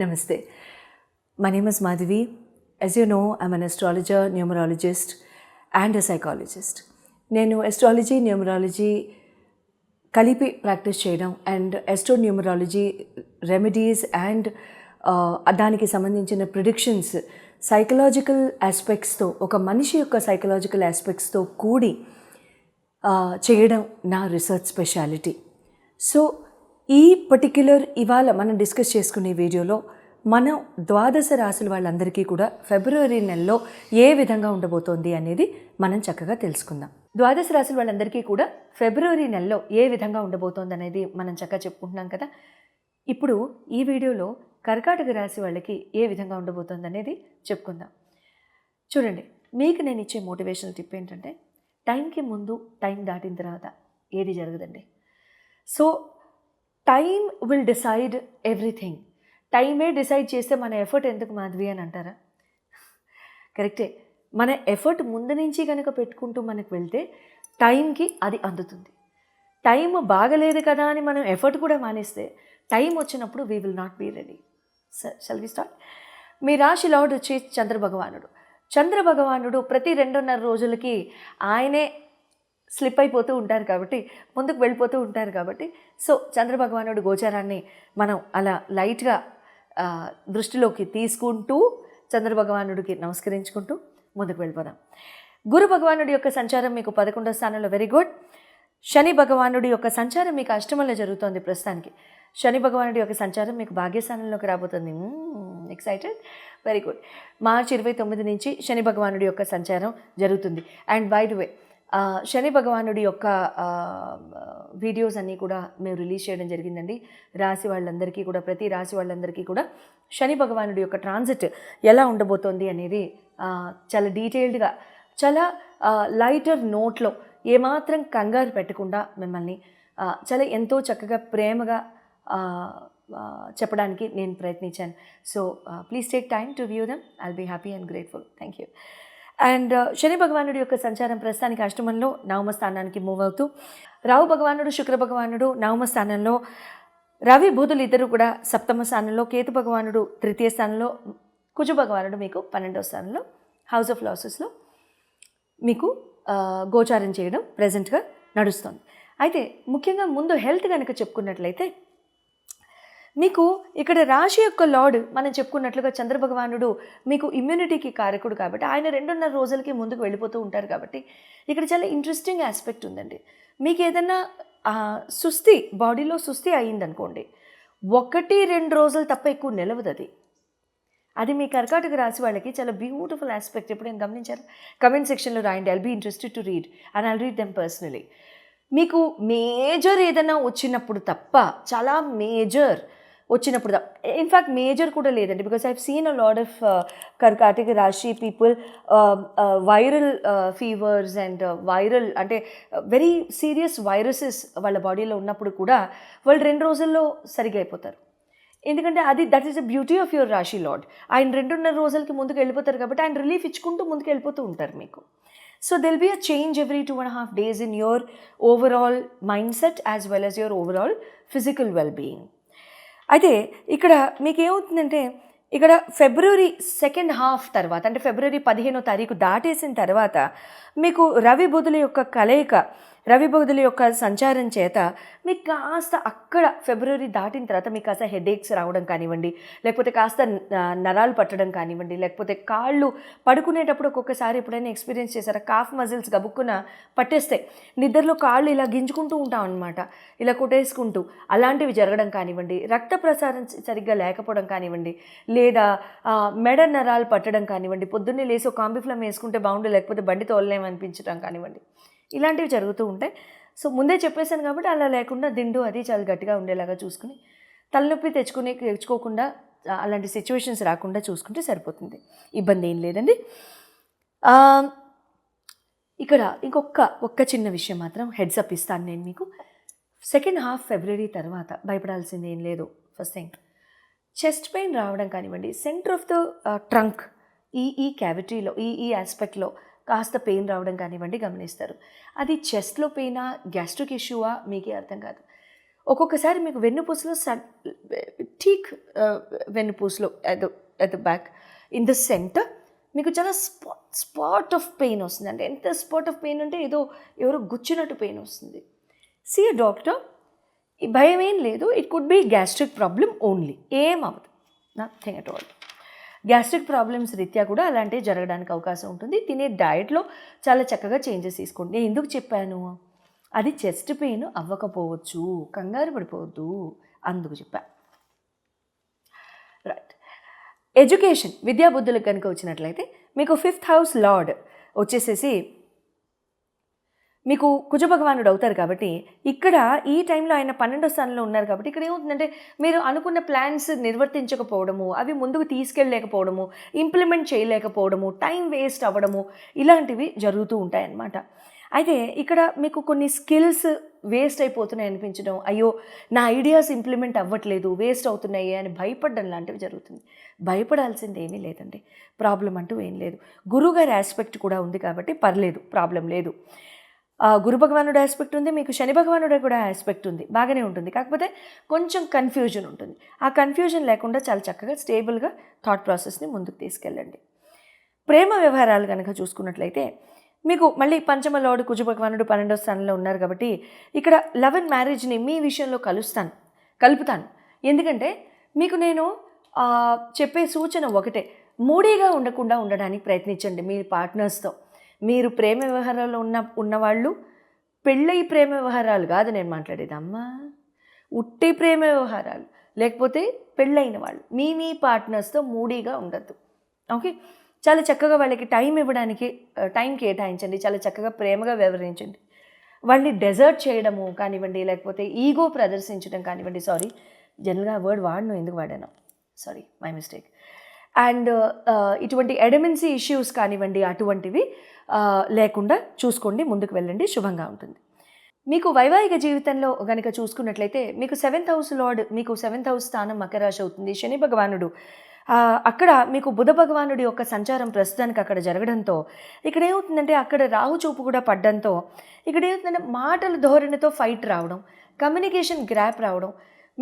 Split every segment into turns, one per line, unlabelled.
Namaste. My name is Madhavi. As you know, I'm an astrologer, numerologist, and a psychologist. నేను astrology numerology కలిపి practice చేయడం and astro numerology remedies and దానికి సంబంధించిన predictions psychological ఆస్పెక్ట్స్తో ఒక మనిషి యొక్క psychological ఆస్పెక్ట్స్తో కూడి uh, చేయడం నా రీసెర్చ్ స్పెషాలిటీ సో ఈ పర్టిక్యులర్ ఇవాళ మనం డిస్కస్ చేసుకునే వీడియోలో మనం ద్వాదశ రాశుల వాళ్ళందరికీ కూడా ఫిబ్రవరి నెలలో ఏ విధంగా ఉండబోతోంది అనేది మనం చక్కగా తెలుసుకుందాం. ద్వాదశ రాశుల వాళ్ళందరికీ కూడా ఫిబ్రవరి నెలలో ఏ విధంగా ఉండబోతోంది అనేది మనం చక్కగా చెప్పుకుంటున్నాం కదా. ఇప్పుడు ఈ వీడియోలో కర్కాటక రాశి వాళ్ళకి ఏ విధంగా ఉండబోతోంది అనేది చెప్పుకుందాం. చూడండి మీకు నేను ఇచ్చే మోటివేషనల్ టిప్ ఏంటంటే టైంకి ముందు టైం దాటిన తర్వాత ఏది జరగదండి. So time will decide everything టైమే డిసైడ్ చేస్తే మన ఎఫర్ట్ ఎందుకు మాధవి అని అంటారా? కరెక్టే మన ఎఫర్ట్ ముందు నుంచి కనుక పెట్టుకుంటూ మనకు వెళ్తే టైంకి అది అందుతుంది. టైం బాగలేదు కదా అని మనం ఎఫర్ట్ కూడా మానేస్తే టైం వచ్చినప్పుడు we will not be ready shall we start మీ రాశి లార్డ్ వచ్చి చంద్రభగవానుడు. చంద్రభగవానుడు ప్రతి రెండున్నర రోజులకి ఆయనే స్లిప్ అయిపోతూ ఉంటారు కాబట్టి ముందుకు వెళ్ళిపోతూ ఉంటారు కాబట్టి సో చంద్ర భగవానుడు గోచారాన్ని మనం అలా లైట్గా దృష్టిలోకి తీసుకుంటూ చంద్ర భగవానుడికి నమస్కరించుకుంటూ ముందుకు వెళ్ళిపోదాం. గురు భగవానుడి యొక్క సంచారం మీకు పదకొండో స్థానంలో వెరీ గుడ్ శని భగవానుడి యొక్క సంచారం మీకు అష్టమంలో జరుగుతోంది ప్రస్తుతానికి. శని భగవానుడి యొక్క సంచారం మీకు భాగ్యస్థానంలోకి రాబోతుంది. ఎక్సైటెడ్ వెరీ గుడ్ మార్చి ఇరవై తొమ్మిది నుంచి శని భగవానుడి యొక్క సంచారం జరుగుతుంది. అండ్ బై ద వే శని భగవానుడి యొక్క వీడియోస్ అన్నీ కూడా మేము రిలీజ్ చేయడం జరిగిందండి. రాశి వాళ్ళందరికీ కూడా ప్రతి రాశి వాళ్ళందరికీ కూడా శని భగవానుడి యొక్క ట్రాన్సిట్ ఎలా ఉండబోతోంది అనేది చాలా డీటెయిల్డ్గా చాలా లైటర్ నోట్లో ఏమాత్రం కంగారు పెట్టకుండా మిమ్మల్ని చాలా ఎంతో చక్కగా ప్రేమగా చెప్పడానికి నేను ప్రయత్నించాను. So please take time to view them. I'll be happy and grateful. Thank you and శని భగవానుడి యొక్క సంచారం ప్రస్తుతానికి అష్టమంలో నవమ స్థానానికి మూవ్ అవుతూ రావు భగవానుడు శుక్ర భగవానుడు నవమ స్థానంలో రవి బుధులు ఇద్దరు కూడా సప్తమ స్థానంలో కేతు భగవానుడు తృతీయ స్థానంలో కుజు భగవానుడు మీకు పన్నెండవ స్థానంలో హౌస్ ఆఫ్ లాసెస్లో మీకు గోచారం చేయడం ప్రజెంట్గా నడుస్తుంది. అయితే ముఖ్యంగా ముందు హెల్త్ కనుక చెప్పుకున్నట్లయితే మీకు ఇక్కడ రాశి యొక్క లార్డ్ మనం చెప్పుకున్నట్లుగా చంద్రభగవానుడు మీకు ఇమ్యూనిటీకి కారకుడు కాబట్టి ఆయన రెండున్నర రోజులకి ముందుకు వెళ్ళిపోతూ ఉంటారు కాబట్టి ఇక్కడ చాలా ఇంట్రెస్టింగ్ ఆస్పెక్ట్ ఉందండి. మీకు ఏదైనా సుస్థి బాడీలో సుస్థి అయ్యిందనుకోండి ఒకటి రెండు రోజులు తప్ప ఎక్కువ నిలవదు అది. అది మీ కర్కాటక రాశి వాళ్ళకి చాలా బ్యూటిఫుల్ ఆస్పెక్ట్ నేను గమనించారు? కమెంట్ సెక్షన్లో రాయండి. I'll be interested to read and I'll read them personally మీకు మేజర్ ఏదైనా వచ్చినప్పుడు తప్ప చాలా మేజర్ వచ్చినప్పుడు ఇన్ఫ్యాక్ట్ మేజర్ కూడా లేదండి. Because I seen a lot of కర్కాటక రాశి people viral fevers and viral అంటే వెరీ సీరియస్ వైరసెస్ వాళ్ళ బాడీలో ఉన్నప్పుడు కూడా వాళ్ళు రెండు రోజుల్లో సరిగా అయిపోతారు. ఎందుకంటే అది that is the beauty of your రాశి లాడ్ ఆయన రెండున్నర రోజులకి ముందుకు వెళ్ళిపోతారు కాబట్టి ఆయన రిలీఫ్ ఇచ్చుకుంటూ ముందుకు వెళ్ళిపోతూ ఉంటారు మీకు. So there'll be a change every two and half days in your overall mind set as well as your overall physical well being అయితే ఇక్కడ మీకు ఏమవుతుందంటే ఇక్కడ ఫిబ్రవరి సెకండ్ హాఫ్ తర్వాత అంటే ఫిబ్రవరి పదిహేనో తారీఖు దాటేసిన తర్వాత మీకు రవి బుధుల యొక్క కలయిక రవి యొక్క సంచారం చేత మీకు కాస్త అక్కడ ఫిబ్రవరి దాటిన తర్వాత మీకు కాస్త హెడేక్స్ రావడం కానివ్వండి లేకపోతే కాస్త నరాలు పట్టడం కానివ్వండి లేకపోతే కాళ్ళు పడుకునేటప్పుడు ఒక్కొక్కసారి ఎప్పుడైనా ఎక్స్పీరియన్స్ చేశారా? కాఫ్ మజిల్స్ గబుక్కున పట్టేస్తాయి నిద్రలో కాళ్ళు ఇలా గింజుకుంటూ ఉంటాం అనమాట ఇలా కొట్టేసుకుంటూ అలాంటివి జరగడం కానివ్వండి రక్త ప్రసారం సరిగ్గా లేకపోవడం కానివ్వండి లేదా మెడ నరాలు పట్టడం కానివ్వండి పొద్దున్నే లేసి ఒక కాంబిఫ్లమ్ వేసుకుంటే బాగుండు లేకపోతే బండి తోలలేమనిపించడం కానివ్వండి. ఇలాంటివి జరుగుతూ ఉంటాయి. సో ముందే చెప్పేశాను కాబట్టి అలా లేకుండా దిండు అది చాలా గట్టిగా ఉండేలాగా చూసుకుని తలనొప్పి తెచ్చుకునే తెచ్చుకోకుండా అలాంటి సిచ్యువేషన్స్ రాకుండా చూసుకుంటే సరిపోతుంది. ఇబ్బంది ఏం లేదండి. ఇక్కడ ఇంకొక ఒక్క చిన్న విషయం మాత్రం హెడ్స్ అప్ ఇస్తాను నేను మీకు. సెకండ్ హాఫ్ ఫిబ్రవరి తర్వాత భయపడాల్సింది ఏం లేదు ఫస్ట్ థింగ్ చెస్ట్ పెయిన్ రావడం కానివ్వండి సెంటర్ ఆఫ్ ద ట్రంక్ ఈ ఈ క్యావిటీలో ఈ ఈ ఆస్పెక్ట్లో కాస్త పెయిన్ రావడం కానివ్వండి గమనిస్తారు. అది చెస్ట్లో పెయినా గ్యాస్ట్రిక్ ఇష్యూవా మీకే అర్థం కాదు. ఒక్కొక్కసారి మీకు వెన్నుపూసలో సడ్ ఠీక్ వెన్నుపూసలో at at the back in the centre మీకు చాలా స్పాట్ స్పాట్ ఆఫ్ పెయిన్ వస్తుంది అంటే ఎంత స్పాట్ ఆఫ్ పెయిన్ అంటే ఏదో ఎవరో గుచ్చినట్టు పెయిన్ వస్తుంది. సి డాక్టర్ ఈ భయం ఏం లేదు it could be gastric problem only ఏం అవ్వదు. Nothing at all. Gastric problems రీత్యా కూడా అలాంటివి జరగడానికి అవకాశం ఉంటుంది. తినే డయట్లో చాలా చక్కగా చేంజెస్ తీసుకోండి. నేను ఎందుకు చెప్పాను? అది చెస్ట్ పెయిన్ అవ్వకపోవచ్చు కంగారు పడిపోవద్దు అందుకు చెప్పా. రైట్ ఎడ్యుకేషన్ విద్యాబుద్ధులకు కనుక వచ్చినట్లయితే మీకు ఫిఫ్త్ హౌస్ లార్డ్ వచ్చేసేసి మీకు కుజ భగవానుడు అవుతారు కాబట్టి ఇక్కడ ఈ టైంలో ఆయన పన్నెండో స్థానంలో ఉన్నారు కాబట్టి ఇక్కడ ఏమవుతుందంటే మీరు అనుకున్న ప్లాన్స్ నిర్వర్తించకపోవడము అవి ముందుకు తీసుకెళ్ళలేకపోవడము ఇంప్లిమెంట్ చేయలేకపోవడము టైం వేస్ట్ అవ్వడము ఇలాంటివి జరుగుతూ ఉంటాయన్నమాట. అయితే ఇక్కడ మీకు కొన్ని స్కిల్స్ వేస్ట్ అయిపోతున్నాయి అనిపించడం అయ్యో నా ఐడియాస్ ఇంప్లిమెంట్ అవ్వట్లేదు వేస్ట్ అవుతున్నాయి అని భయపడడం లాంటివి జరుగుతుంది. భయపడాల్సింది ఏమీ లేదండి. ప్రాబ్లం అంటూ ఏం లేదు. గురువుగారి ఆస్పెక్ట్ కూడా ఉంది కాబట్టి పర్లేదు ప్రాబ్లం లేదు. గురు భగవానుడు ఆస్పెక్ట్ ఉంది మీకు శని భగవానుడు కూడా ఆస్పెక్ట్ ఉంది. బాగానే ఉంటుంది. కాకపోతే కొంచెం కన్ఫ్యూజన్ ఉంటుంది. ఆ కన్ఫ్యూజన్ లేకుండా చాలా చక్కగా స్టేబుల్గా థాట్ ప్రాసెస్ని ముందుకు తీసుకెళ్ళండి. ప్రేమ వ్యవహారాలు కనుక చూసుకున్నట్లయితే మీకు మళ్ళీ పంచమ లోడు కుజ భగవానుడు పన్నెండో స్థానంలో ఉన్నారు కాబట్టి ఇక్కడ లవ్ అండ్ మ్యారేజ్ని మీ విషయంలో కలుస్తాను కలుపుతాను. ఎందుకంటే మీకు నేను చెప్పే సూచన ఒకటే మూడీగా ఉండకుండా ఉండడానికి ప్రయత్నించండి మీ పార్ట్నర్స్తో మీరు ప్రేమ వ్యవహారాల్లో ఉన్న ఉన్నవాళ్ళు పెళ్ళై ప్రేమ వ్యవహారాలు కాదు నేను మాట్లాడేది. అమ్మా ఉట్టి ప్రేమ వ్యవహారాలు. లేకపోతే పెళ్ళైన వాళ్ళు. మీ మీ పార్ట్నర్స్తో మూడీగా ఉండద్దు. ఓకే? చాలా చక్కగా వాళ్ళకి టైం ఇవ్వడానికి టైం కేటాయించండి. చాలా చక్కగా ప్రేమగా వ్యవహరించండి. వాళ్ళని డెజర్ట్ చేయడము కానివ్వండి లేకపోతే ఈగో ప్రదర్శించడం కానివ్వండి. సారీ జనరల్గా ఆ వర్డ్ వాడను ఎందుకు వాడాను? Sorry my mistake. అండ్ ఇటువంటి ఎడమెన్సీ ఇష్యూస్ కానివ్వండి అటువంటివి లేకుండా చూసుకోండి ముందుకు వెళ్ళండి శుభంగా ఉంటుంది. మీకు వైవాహిక జీవితంలో గనుక చూసుకున్నట్లయితే మీకు సెవెంత్ హౌస్ లార్డ్ మీకు సెవెంత్ హౌస్ స్థానం మకర రాశి అవుతుంది. శని భగవానుడు అక్కడ మీకు బుధ భగవానుడి యొక్క సంచారం ప్రస్తుతానికి అక్కడ జరగడంతో ఇక్కడ ఏమవుతుందంటే అక్కడ రాహు చూపు కూడా పడ్డంతో ఇక్కడ ఏమవుతుందంటే మాటల ధోరణితో ఫైట్ రావడం కమ్యూనికేషన్ గ్రాప్ రావడం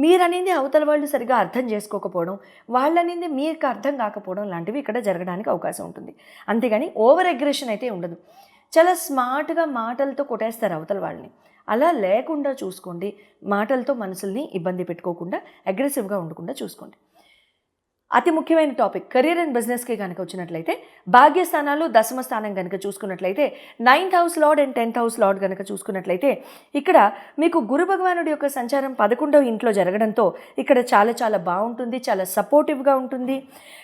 మీరనేది అవతల వాళ్ళు సరిగా అర్థం చేసుకోకపోవడం వాళ్ళనేది మీకు అర్థం కాకపోవడం లాంటివి ఇక్కడ జరగడానికి అవకాశం ఉంటుంది. అంతేగాని ఓవర్ అగ్రెషన్ అయితే ఉండదు. చాలా స్మార్ట్గా మాటలతో కొట్టేస్తారు అవతల వాళ్ళని. అలా లేకుండా చూసుకోండి మాటలతో మనసుల్ని ఇబ్బంది పెట్టుకోకుండా అగ్రెసివ్గా ఉండకుండా చూసుకోండి. అతి ముఖ్యమైన టాపిక్ కెరీర్ అండ్ బిజినెస్కి కనుక వచ్చినట్లయితే భాగ్యస్థానాలు దశమ స్థానం కనుక చూసుకున్నట్లయితే ninth house lord and tenth house lord కనుక చూసుకున్నట్లయితే ఇక్కడ మీకు గురు భగవానుడి యొక్క సంచారం పదకొండవ ఇంట్లో జరగడంతో ఇక్కడ చాలా చాలా బాగుంటుంది చాలా సపోర్టివ్గా ఉంటుంది.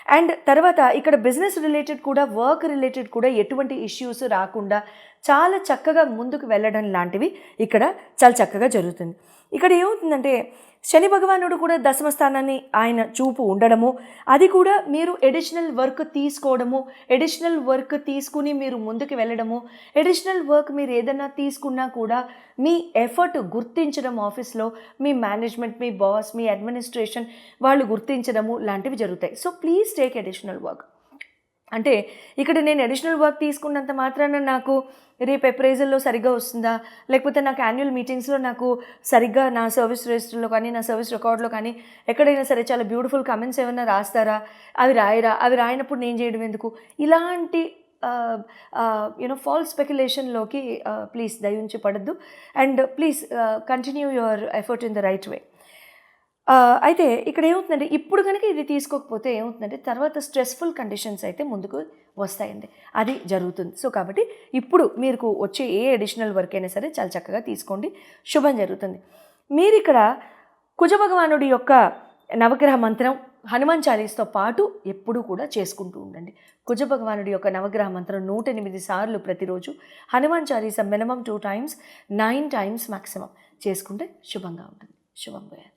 అండ్ తర్వాత ఇక్కడ బిజినెస్ రిలేటెడ్ కూడా వర్క్ రిలేటెడ్ కూడా ఎటువంటి ఇష్యూస్ రాకుండా చాలా చక్కగా ముందుకు వెళ్ళడం లాంటివి ఇక్కడ చాలా చక్కగా జరుగుతుంది. ఇక్కడ ఏమవుతుందంటే శని భగవానుడు కూడా దశమ స్థానాన్ని ఆయన చూపు ఉండడము అది కూడా మీరు ఎడిషనల్ వర్క్ తీసుకోవడము ఎడిషనల్ వర్క్ తీసుకుని మీరు ముందుకు వెళ్ళడము ఎడిషనల్ వర్క్ మీరు ఏదైనా తీసుకున్నా కూడా మీ ఎఫర్ట్ గుర్తించడం ఆఫీస్లో మీ మేనేజ్మెంట్ మీ బాస్ మీ అడ్మినిస్ట్రేషన్ వాళ్ళు గుర్తించడము లాంటివి జరుగుతాయి. So please take additional work అంటే ఇక్కడ నేను అడిషనల్ వర్క్ తీసుకున్నంత మాత్రాన నాకు రేపు అప్రైజల్లో సరిగ్గా వస్తుందా? లేకపోతే నాకు యాన్యువల్ మీటింగ్స్లో నాకు సరిగ్గా నా సర్వీస్ రిజిస్టర్లో కానీ నా సర్వీస్ రికార్డులో కానీ ఎక్కడైనా సరే చాలా బ్యూటిఫుల్ కమెంట్స్ ఏమైనా రాస్తారా? అవి రాయరా? అవి రాయనప్పుడు నేను చేయడం ఎందుకు? ఇలాంటి యూనో ఫాల్స్ స్పెక్యులేషన్లోకి ప్లీజ్ దయించి పడద్దు. And please continue your effort in the right way అయితే ఇక్కడ ఏమవుతుందంటే ఇప్పుడు కనుక ఇది తీసుకోకపోతే ఏమవుతుందంటే తర్వాత స్ట్రెస్ఫుల్ కండిషన్స్ అయితే ముందుకు వస్తాయండి. అది జరుగుతుంది. సో కాబట్టి ఇప్పుడు మీకు వచ్చే ఏ అడిషనల్ వర్క్ అయినా సరే చాలా చక్కగా తీసుకోండి. శుభం జరుగుతుంది. మీరు ఇక్కడ కుజ భగవానుడి యొక్క నవగ్రహ మంత్రం హనుమాన్ చాలీస్తో పాటు ఎప్పుడూ కూడా చేసుకుంటూ ఉండండి. కుజ భగవానుడి యొక్క నవగ్రహ మంత్రం నూట ఎనిమిది సార్లు ప్రతిరోజు Hanuman Chalisa minimum two times nine times maximum చేసుకుంటే శుభంగా ఉంటుంది. శుభం పోయాలి